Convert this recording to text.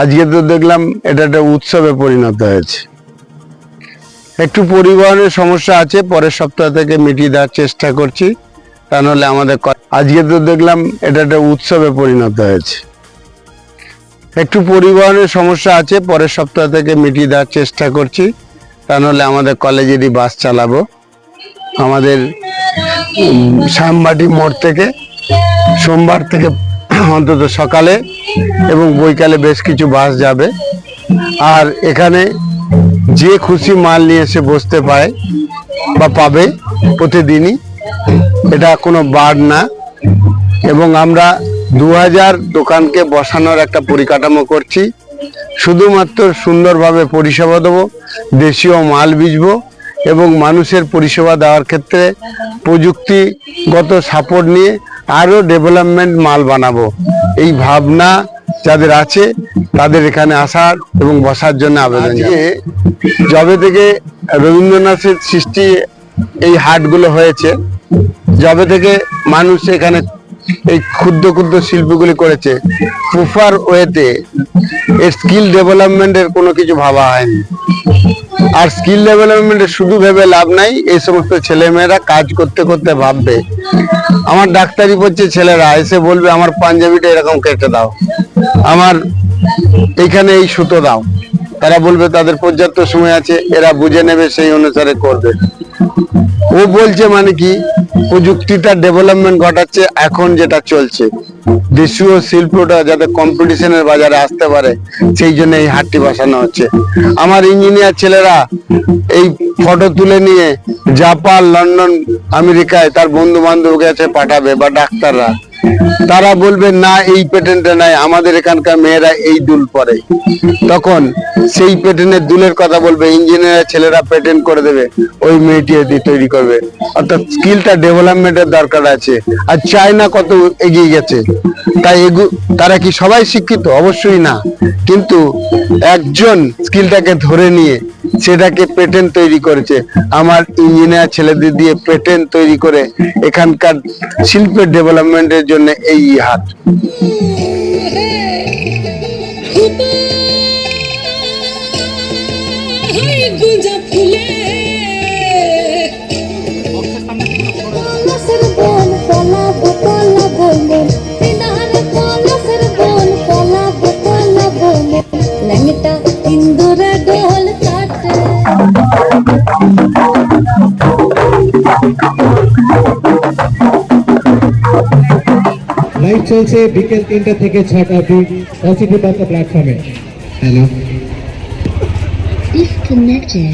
আজকে তো দেখলাম এটা একটা উৎসবে পরিণত হয়েছে। একটু পরিবহনের সমস্যা আছে, পরের সপ্তাহ থেকে মিটিয়ে দেওয়ার চেষ্টা করছি, তা নাহলে আমাদের আজকে তো দেখলাম এটা একটা উৎসবে পরিণত হয়েছে। একটু পরিবহনের সমস্যা আছে, পরের সপ্তাহ থেকে মিটিয়ে দেওয়ার চেষ্টা করছি, তা নাহলে আমাদের কলেজেরই বাস চালাবো। আমাদের শ্যামবাটি মোড় থেকে, সোমবার থেকে অন্তত সকালে এবং বৈকালে বেশ কিছু বাস যাবে। আর এখানে যে খুশি মাল নিয়ে এসে বসতে পায় বা পাবে প্রতিদিনই, এটা কোনো বার না। এবং আমরা দু হাজার দোকানকে বসানোর একটা পরিকাঠামো করছি। শুধুমাত্র সুন্দরভাবে পরিষেবা দেবো, দেশীয় মাল বিজবো এবং মানুষের পরিষেবা দেওয়ার ক্ষেত্রে প্রযুক্তিগত সাপোর্ট নিয়ে আরও ডেভেলপমেন্ট মাল বানাবো এই ভাবনা যাদের আছে তাদের এখানে আসার এবং বসার জন্য আবেদন। যবে থেকে রবীন্দ্রনাথের সৃষ্টি এই হাটগুলো হয়েছে যবে থেকে মানুষ এখানে এই ক্ষুদ্র ক্ষুদ্র শিল্পগুলি করেছে প্রপার ওয়েতে এর স্কিল ডেভেলপমেন্টের কোনো কিছু ভাবা হয়নি আর স্কিল ডেভেলপমেন্টে শুধু ভেবে লাভ নাই, এই সমস্ত ছেলেমেয়েরা কাজ করতে করতে ভাববে। আমার ডাক্তারি পড়ছে ছেলেরা, এসে বলবে, আমার পাঞ্জাবিটা এরকম কেটে দাও। আমার এখানে এই সুতো দাও। তারা বলবে, তাদের পর্যাপ্ত সময় আছে, এরা বুঝে নেবে, সেই অনুসারে করবে। ও বলছে মানে কি? প্রযুক্তিটা ডেভেলপমেন্ট ঘটাচ্ছে, এখন যেটা চলছে। দেশীয় শিল্পটা যাতে কম্পিটিশনের বাজারে আসতে পারে, সেই জন্য এই হাটটি বসানো হচ্ছে। আমার ইঞ্জিনিয়ার ছেলেরা এই ফটো তুলে নিয়ে জাপান লন্ডন আমেরিকায় তার বন্ধু বান্ধব কাছে পাঠাবে বা ডাক্তাররা। তারা বলবে, না, এই পেটেন্টে নাই, আমাদের এখানকার মেয়েরা এই দুল পরে। তখন সেই পেটেন্টের দুলের কথা বলবে ইঞ্জিনিয়ার ছেলেরা পেটেন্ট করে দেবে, ওই মেয়েটি এটি তৈরি করবে। অর্থাৎ স্কিলটা ডেভেলপমেন্টের দরকার আছে, আর চায়না কত এগিয়ে গেছে। তাই এগু, তারা কি সবাই শিক্ষিত? অবশ্যই না। কিন্তু একজন স্কিলটাকে ধরে নিয়ে সেটাকে পেটেন্ট তৈরি করেছে। আমার ইঞ্জিনিয়ার ছেলেদের দিয়ে পেটেন্ট তৈরি করে এখানকার শিল্পের ডেভেলপমেন্টের জন্য এই গুঞ্জা ফুলে। লাইভ চলছে বিকেল তিনটা থেকে ছটা পজিটিভ বার্তা প্ল্যাটফর্মে হ্যালো ডিসকানেক্টেড